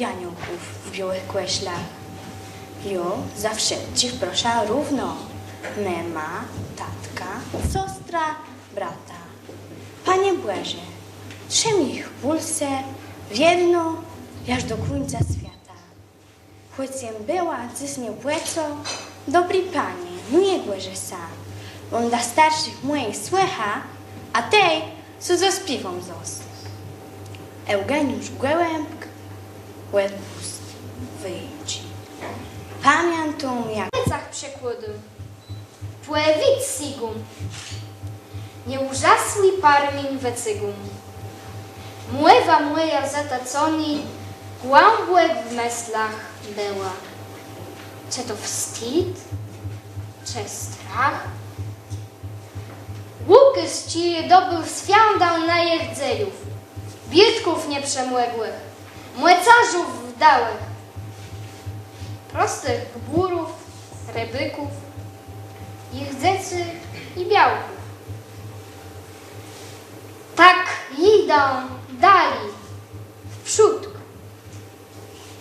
janiołków w białych kłeślach. Jo zawsze ci prosza równo. Mema, tatka, siostra, brata. Panie Błaże, trzym ich w jedno, aż do końca świata. Choć jem była dziś nie płeco, dobry panie, nie Błaże sam. On dla starszych moich słycha, a tej co ze śpiewą zos. Eugeniusz Gołębk, Łebust wyjdź. Pamiętam jak plecach przekładu. Płewit sigum. Nie ujasli parmin wecygum. Mływa młyja zataconi, głąbłek w meslach była. Czy to wstyd? Czy strach? Łukys ci dobył swiandał na jechdzejów, biedków nieprzemłegłych, młecarzów wdałych, prostych gburów, rybyków, jechzecy i białków. Tak idą dali, w przód.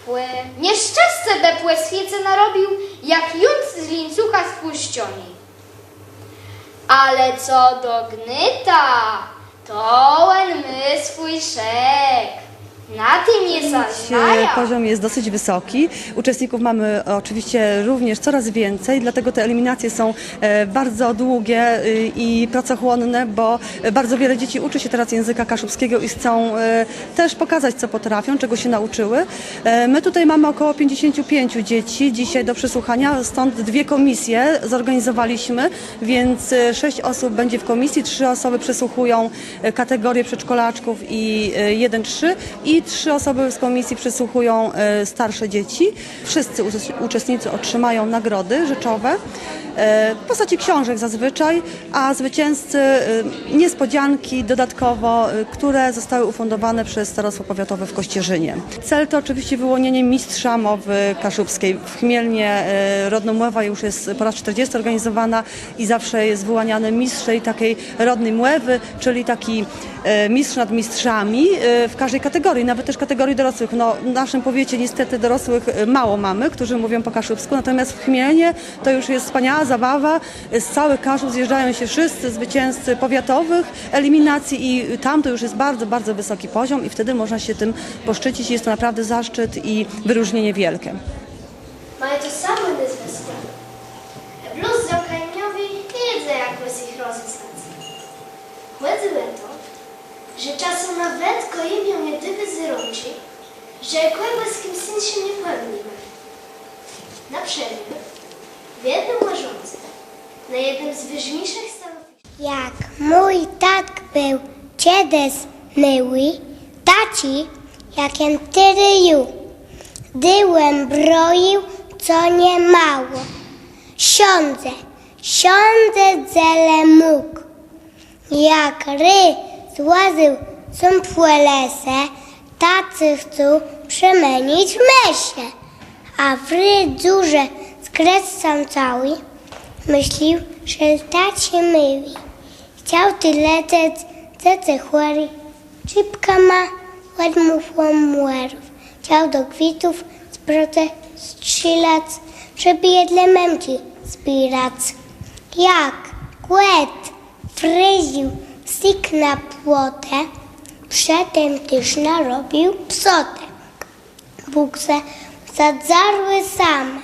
Płe nieszczęsce be płe świece narobił, jak junt z lincucha spuścioni. Ale co do gnyta, to len my swój szek. Na tym nie E, zaznaja. Poziom jest dosyć wysoki. Uczestników mamy oczywiście również coraz więcej, dlatego te eliminacje są e, bardzo długie y, i pracochłonne, bo bardzo wiele dzieci uczy się teraz języka kaszubskiego i chcą e, też pokazać, co potrafią, czego się nauczyły. E, My tutaj mamy około 55 dzieci dzisiaj do przesłuchania, stąd dwie komisje zorganizowaliśmy, więc e, sześć osób będzie w komisji, trzy osoby przesłuchują e, kategorię przedszkolaczków i e, 1-3 i trzy osoby z komisji przesłuchują e, starsze dzieci. Wszyscy uczes- uczestnicy otrzymają nagrody rzeczowe e, w postaci książek zazwyczaj, a zwycięzcy e, niespodzianki dodatkowo, które zostały ufundowane przez Starostwo Powiatowe w Kościerzynie. Cel to oczywiście wyłonienie mistrza mowy kaszubskiej. W Chmielnie e, Rodnomływa już jest po raz 40 organizowana i zawsze jest wyłaniany mistrz tej takiej rodnej mływy, czyli taki mistrz nad mistrzami w każdej kategorii, nawet też kategorii dorosłych. No, w naszym powiecie niestety dorosłych e, mało mamy, którzy mówią po kaszubsku, natomiast w Chmielnie to już jest wspaniała zabawa. Z całych Kaszub zjeżdżają się wszyscy zwycięzcy powiatowych eliminacji i tam to już jest bardzo, bardzo wysoki poziom i wtedy można się tym poszczycić. Jest to naprawdę zaszczyt i wyróżnienie wielkie. Mają to samo niezwykłe. Bluz zaokrajniowi wiedzę, jak bez ich rozeznać. Chłedzę to, czasem nawet koimią nie dyby zyrąci, że kłęby z kim syn się nie pełniły. Na przerwie, w jednym łażące, na jednym z wyżniejszych stanowisk, Jak mój tak był kiedyś myły, taci, jakiem tyryju, dyłem broił, co nie mało. Siądzę, siądzę zele mógł. Jak ry złazył są płelese, tacy chcą przemienić myślę. A w ry dziurze skresam cały, myślił, że taci myli. Chciał ty lecieć, co ty chłory, czipka ma, ładmów młerów. Chciał do kwitów z prote strzelać, żeby jedle memci zbierać. Jak kłet fryził sik na płotę, przedtem też narobił psotę. Bukse zadzarły same,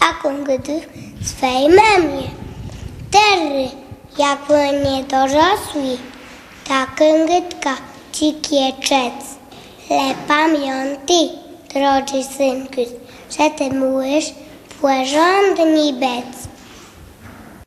taką gdy swej memie. Terry, jak nie dorosły, taką gytka ci kieczec. Le pamiąty, drogi synkus, że ty mówisz, porządni bec.